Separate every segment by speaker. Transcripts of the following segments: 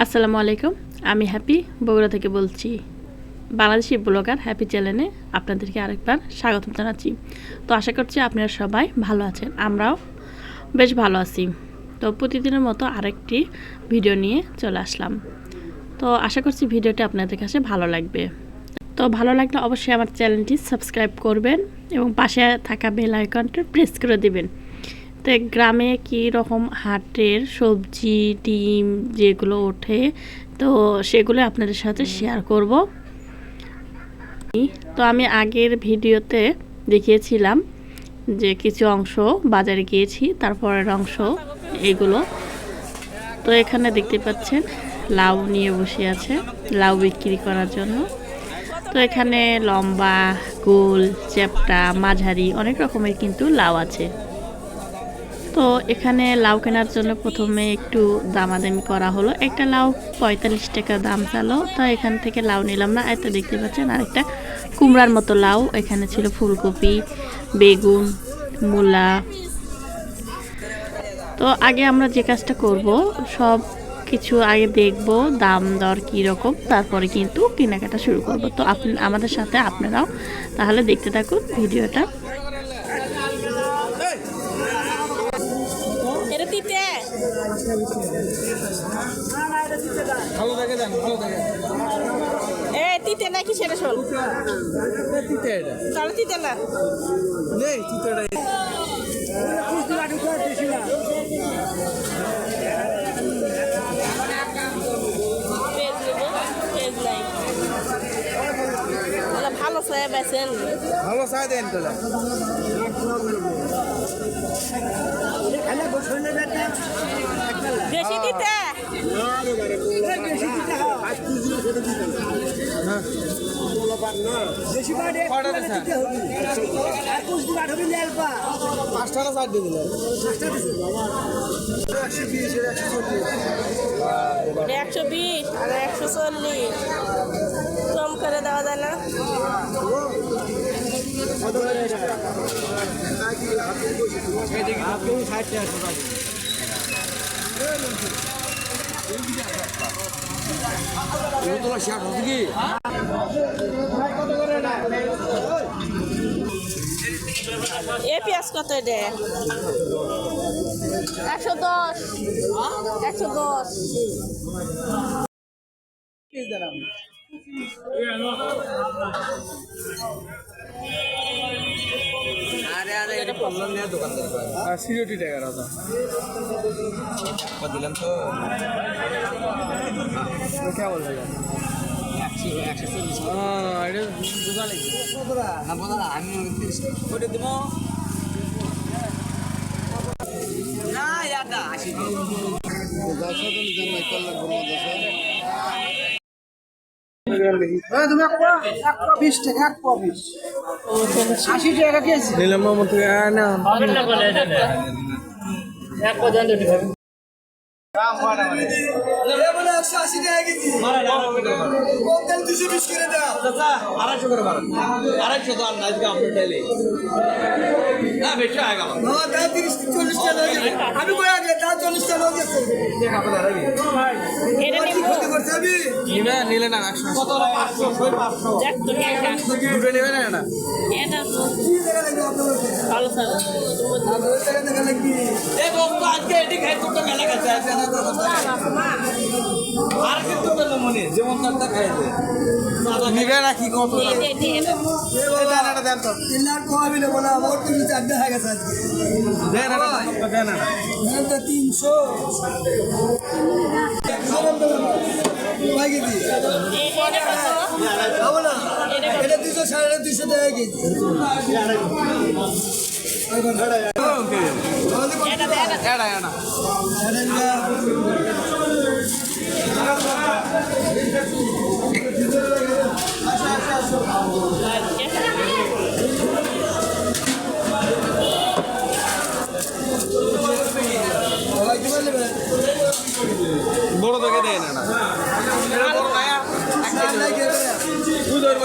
Speaker 1: আসসালামু আলাইকুম, আমি হ্যাপি বগুড়া থেকে বলছি। বাংলাদেশি ব্লগার হ্যাপি চ্যানেলে আপনাদেরকে আরেকবার স্বাগত জানাচ্ছি। তো আশা করছি আপনারা সবাই ভালো আছেন, আমরাও বেশ ভালো আছি। তো প্রতিদিনের মতো আরেকটি ভিডিও নিয়ে চলে আসলাম। তো আশা করছি ভিডিওটি আপনাদের কাছে ভালো লাগবে। তো ভালো লাগলে অবশ্যই আমার চ্যানেলটি সাবস্ক্রাইব করবেন এবং পাশে থাকা বেল আইকনটা প্রেস করে দিবেন। তো গ্রামে কী রকম হাটের সবজি ডিম যেগুলো ওঠে তো সেগুলো আপনাদের সাথে শেয়ার করব। তো আমি আগের ভিডিওতে দেখিয়েছিলাম যে কিছু অংশ বাজারে গিয়েছি তারপরের অংশ এগুলো। তো এখানে দেখতে পাচ্ছেন লাউ নিয়ে বসে আছে লাউ বিক্রি করার জন্য। তো এখানে লম্বা গোল চ্যাপটা মাঝারি অনেক রকমের কিন্তু লাউ আছে। তো এখানে লাউ কেনার জন্য প্রথমে একটু দামাদামি করা হলো। একটা লাউ পঁয়তাল্লিশ টাকা দাম চালো, তো এখান থেকে লাউ নিলাম না। এত দেখতে পাচ্ছেন, আরেকটা কুমড়ার মতো লাউ। এখানে ছিল ফুলকপি, বেগুন, মূলা। তো আগে আমরা যে কাজটা করব, সব কিছু আগে দেখব, দাম, দর কী রকম, তারপরে কিন্তু কেনাকাটা শুরু করব। তো আপনি আমাদের সাথে আপনারাও তাহলে দেখতে থাকুন ভিডিওটা।
Speaker 2: ভালো দেন ভালো থাকে
Speaker 3: এ তিতে নাকি সেটা শোন।
Speaker 2: তিতে এটা
Speaker 3: তাহলে তিতে না।
Speaker 2: নেই তিতেটা
Speaker 3: পেজ নেব পেজ ভালো সে বেছেন
Speaker 2: ভালো চাই দেন
Speaker 3: বেশি দিতে?
Speaker 2: পাঁচটা চার দিয়ে একশো বিশ একশো
Speaker 3: বিশ আর একশো চল্লিশ। কম করে দেওয়া যায় না?
Speaker 2: তোলা শেষ হচ্ছে কি
Speaker 3: এ পেঁয়াজ কত এটা? একশো দশ। একশো দশ।
Speaker 2: আরে নেই দোকানদার আর সিরিয়টি টাকার কথা। দিলাম তো। কে বলবে একশো একশো চল্লিশ। এটা দোকান না এটা আশি নিলাম মামা তুই আড়াইশো করে বাড়ান আড়াইশো তো আর আজকে আপনার ডেলি না বেশি আগে
Speaker 4: আমি চল্লিশ টাকা
Speaker 3: এটা নিব
Speaker 2: নিলে না একশো কত পাঁচশো পাঁচশো দুটো নেবে না না মনে নিবে না কি কত দেন তো
Speaker 4: তিন লাখ কমাবি না আমার তুমি চারটে হয়ে গেছে আজকে
Speaker 2: দেন না
Speaker 4: তিনশো কয় কেজি? খাব না? এটা দুশো সাড়ে দুশো টাকা কেজি।
Speaker 3: এটা দে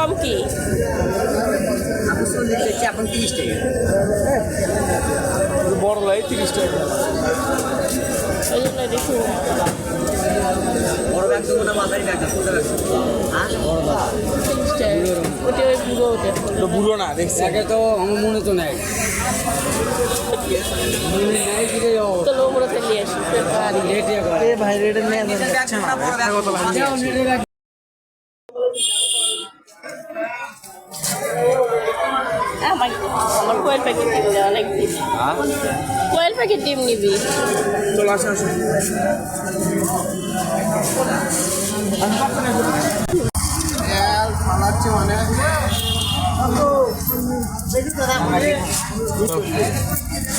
Speaker 2: কম
Speaker 3: কি?
Speaker 2: এখন তিরিশ টাকা? বড় লাই তিরিশ টাকা।
Speaker 3: ওই জন্য দেখি।
Speaker 2: বড় ব্যাগ তো মোটা মাথায় ব্যাগ
Speaker 3: ওটা ওই বুড়ো ওটা
Speaker 2: তো বুড়ো না দেখছি। আগে তো আমার মনে তো নাই।
Speaker 3: তো লো মোড়তে আসি।
Speaker 2: ভাই রেটে নিয়ে
Speaker 3: কোয়েল প্যাকেট ডিম নিবি?
Speaker 2: চলো আসো আসো।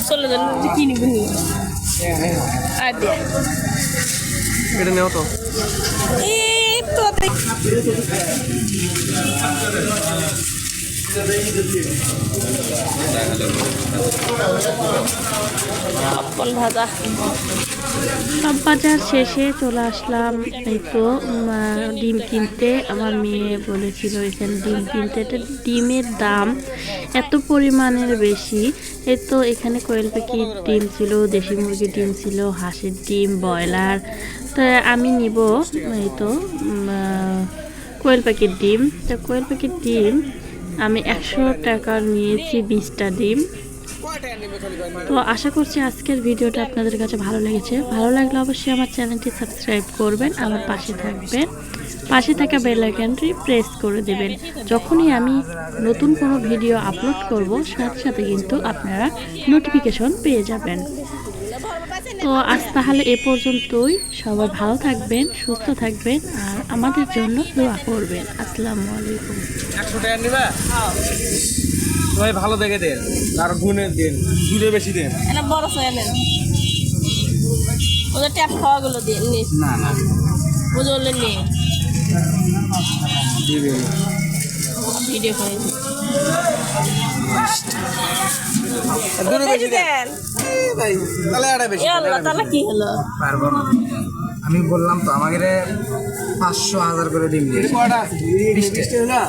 Speaker 3: চলে যান কি নিবি আর দে।
Speaker 2: এটা নেও তো।
Speaker 3: এই তো ভাজা।
Speaker 1: সব বাজার শেষে চলে আসলাম। এই তো ডিম কিনতে। আমার মেয়ে বলেছিল এখানে ডিম কিনতে। এটা ডিমের দাম এত পরিমাণের বেশি। এই তো, এখানে কোয়েল পাখির ডিম ছিল, দেশি মুরগির ডিম ছিল, হাঁসের ডিম, ব্রয়লার। তো আমি নিব, এই তো কোয়েল পাখির ডিম। তো কোয়েল পাখির ডিম আমি একশো টাকার নিয়েছি বিশটা ডিম। তো আশা করছি আজকের ভিডিওটা আপনাদের কাছে ভালো লেগেছে। ভালো লাগলে অবশ্যই আমার চ্যানেলটি সাবস্ক্রাইব করবেন, আমার পাশে থাকবেন। পাশে থাকা বেল প্রেস করে দেবেন। যখনই আমি নতুন কোনো ভিডিও আপলোড করব, সাথে সাথে কিন্তু আপনারা নোটিফিকেশন পেয়ে যাবেন। তো আজ তাহলে এ পর্যন্তই। সবাই ভালো থাকবেন সুস্থ থাকবেন আর আমাদের জন্য দোয়া করবেন। আসসালামু আলাইকুম।
Speaker 2: একশো টাকা নিবা? ভাই ভালো দেখে দেন আর গুণে দেন দুধে বেশি দেন।
Speaker 3: বড় চাইলেন ওদের ট্যাপ খাওয়াগুলো দিয়ে নিস
Speaker 2: না না। দিবে
Speaker 3: ভিডিও করে
Speaker 2: দুধে বেশি দেন।
Speaker 3: দেন
Speaker 2: তাহলে এটা বেশি
Speaker 3: আল্লাহ তাহলে কি হলো?
Speaker 5: পারব না। আমি বললাম তো আমাকে পাঁচশো হাজার করে
Speaker 2: দিন বিশটা